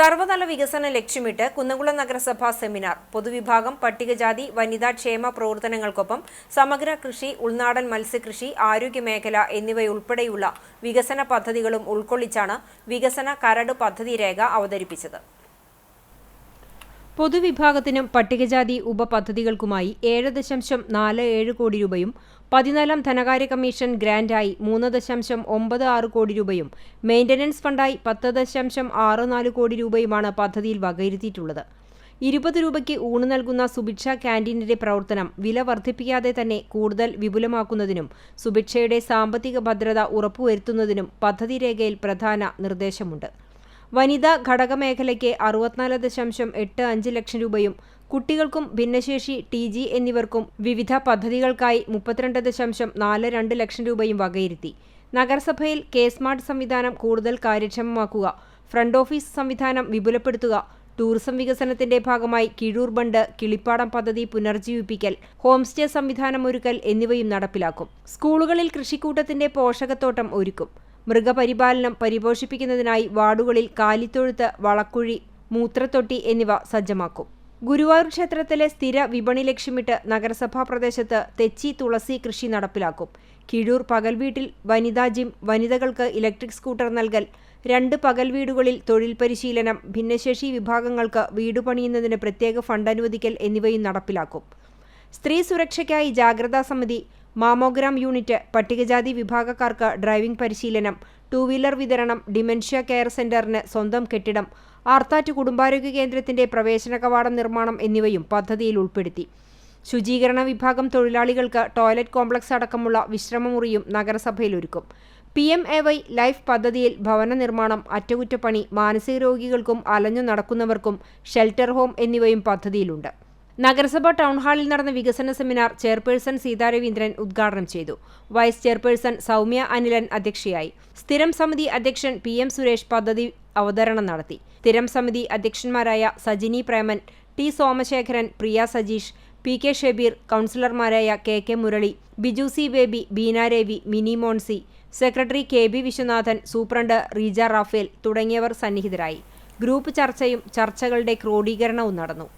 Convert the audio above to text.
സർവതല വികസന ലക്ഷ്യമിട്ട് കുന്നംകുളം നഗരസഭാ സെമിനാർ പൊതുവിഭാഗം പട്ടികജാതി വനിതാ ക്ഷേമ പ്രവർത്തനങ്ങൾക്കൊപ്പം സമഗ്ര കൃഷി ഉൾനാടൻ മത്സ്യകൃഷി ആരോഗ്യമേഖല എന്നിവയുൾപ്പെടെയുള്ള വികസന പദ്ധതികളും ഉൾക്കൊള്ളിച്ചാണ് വികസന കരട് പദ്ധതി രേഖ അവതരിപ്പിച്ചത്. പൊതുവിഭാഗത്തിനും പട്ടികജാതി ഉപപദ്ധതികൾക്കുമായി ഏഴ് ദശാംശം നാല് ഏഴ് കോടി രൂപയും പതിനാലാം ധനകാര്യ കമ്മീഷൻ ഗ്രാൻഡായി മൂന്ന് ദശാംശം ഒമ്പത് ആറ് കോടി രൂപയും മെയിന്റനൻസ് ഫണ്ടായി പത്ത് ദശാംശം ആറ് നാല് കോടി രൂപയുമാണ് പദ്ധതിയിൽ വകയിരുത്തിയിട്ടുള്ളത്. ഇരുപത് രൂപയ്ക്ക് ഊണ് നൽകുന്ന സുഭിക്ഷ ക്യാന്റീനിന്റെ പ്രവർത്തനം വില വർദ്ധിപ്പിക്കാതെ തന്നെ കൂടുതൽ വിപുലമാക്കുന്നതിനും സുഭിക്ഷയുടെ സാമ്പത്തിക ഭദ്രത ഉറപ്പുവരുത്തുന്നതിനും പദ്ധതി രേഖയിൽ പ്രധാന നിർദ്ദേശമുണ്ട്. വനിതാ ഘടകമേഖലയ്ക്ക് അറുപത്തിനാല് ദശാംശം എട്ട് അഞ്ച് ലക്ഷം രൂപയും കുട്ടികൾക്കും ഭിന്നശേഷി ടി ജി എന്നിവർക്കും വിവിധ പദ്ധതികൾക്കായി മുപ്പത്തിരണ്ട് ദശാംശം നാല് രണ്ട് ലക്ഷം രൂപയും വകയിരുത്തി. നഗരസഭയിൽ കെ സ്മാർട്ട് സംവിധാനം കൂടുതൽ കാര്യക്ഷമമാക്കുക ഫ്രണ്ട് ഓഫീസ് സംവിധാനം വിപുലപ്പെടുത്തുക ടൂറിസം വികസനത്തിന്റെ ഭാഗമായി കിഴൂർ ബണ്ട് കിളിപ്പാടം പദ്ധതി പുനർജീവിപ്പിക്കൽ ഹോംസ്റ്റേ സംവിധാനം ഒരുക്കൽ എന്നിവയും നടപ്പിലാക്കും. സ്കൂളുകളിൽ കൃഷിക്കൂട്ടത്തിന്റെ പോഷകത്തോട്ടം ഒരുക്കും. മൃഗപരിപാലനം പരിപോഷിപ്പിക്കുന്നതിനായി വാർഡുകളിൽ കാലിത്തൊഴുത്ത് വളക്കുഴി മൂത്രത്തൊട്ടി എന്നിവ സജ്ജമാക്കും. ഗുരുവായൂർ ക്ഷേത്രത്തിലെ സ്ഥിര വിപണി ലക്ഷ്യമിട്ട് നഗരസഭാ പ്രദേശത്ത് തെച്ചി തുളസി കൃഷി നടപ്പിലാക്കും. കിഴൂർ പകൽ വീട്ടിൽ വനിതാ ജിം വനിതകൾക്ക് ഇലക്ട്രിക് സ്കൂട്ടർ നൽകൽ രണ്ട് പകൽ വീടുകളിൽ തൊഴിൽ പരിശീലനം ഭിന്നശേഷി വിഭാഗങ്ങൾക്ക് വീട് പണിയുന്നതിന് പ്രത്യേക ഫണ്ട് അനുവദിക്കൽ എന്നിവയും നടപ്പിലാക്കും. സ്ത്രീ സുരക്ഷയ്ക്കായി ജാഗ്രതാ സമിതി മാമോഗ്രാം യൂണിറ്റ് പട്ടികജാതി വിഭാഗക്കാർക്ക് ഡ്രൈവിംഗ് പരിശീലനം ടൂ വീലർ വിതരണം ഡിമെൻഷ്യ കെയർ സെന്ററിന് സ്വന്തം കെട്ടിടം ആർത്താറ്റ് കുടുംബാരോഗ്യ കേന്ദ്രത്തിന്റെ പ്രവേശന കവാടം നിർമ്മാണം എന്നിവയും പദ്ധതിയിൽ ഉൾപ്പെടുത്തി. ശുചീകരണ വിഭാഗം തൊഴിലാളികൾക്ക് ടോയ്ലറ്റ് കോംപ്ലക്സ് അടക്കമുള്ള വിശ്രമമുറിയും നഗരസഭയിൽ ഒരുക്കും. P M A Y life പദ്ധതിയിൽ ഭവന നിർമ്മാണം അറ്റകുറ്റപ്പണി മാനസിക രോഗികൾക്കും അലഞ്ഞു നടക്കുന്നവർക്കും ഷെൽട്ടർ ഹോം എന്നിവയും പദ്ധതിയിലുണ്ട്. നഗരസഭ ടൗൺ ഹാളിൽ നടന്ന വികസന സെമിനാർ ചെയർപേഴ്സൺ സീതാരവീന്ദ്രൻ ഉദ്ഘാടനം ചെയ്തു. വൈസ് ചെയർപേഴ്സൺ സൗമ്യ അനിലൻ അധ്യക്ഷയായി. സ്ഥിരം സമിതി അധ്യക്ഷൻ പി എം സുരേഷ് പദ്ധതി അവതരണം നടത്തി. സ്ഥിരം സമിതി അധ്യക്ഷന്മാരായ Sajini Preman T Somasekharan Priya Sajeesh P K Shabeer കൗൺസിലർമാരായ K K Murali Biju C Baby Beena Ravi Mini Moncy secretary K B Viswanathan superintendent Reeja Raphael തുടങ്ങിയവർ സന്നിഹിതരായി. ഗ്രൂപ്പ് ചർച്ചയും ചർച്ചകളുടെ ക്രോഡീകരണവും നടന്നു.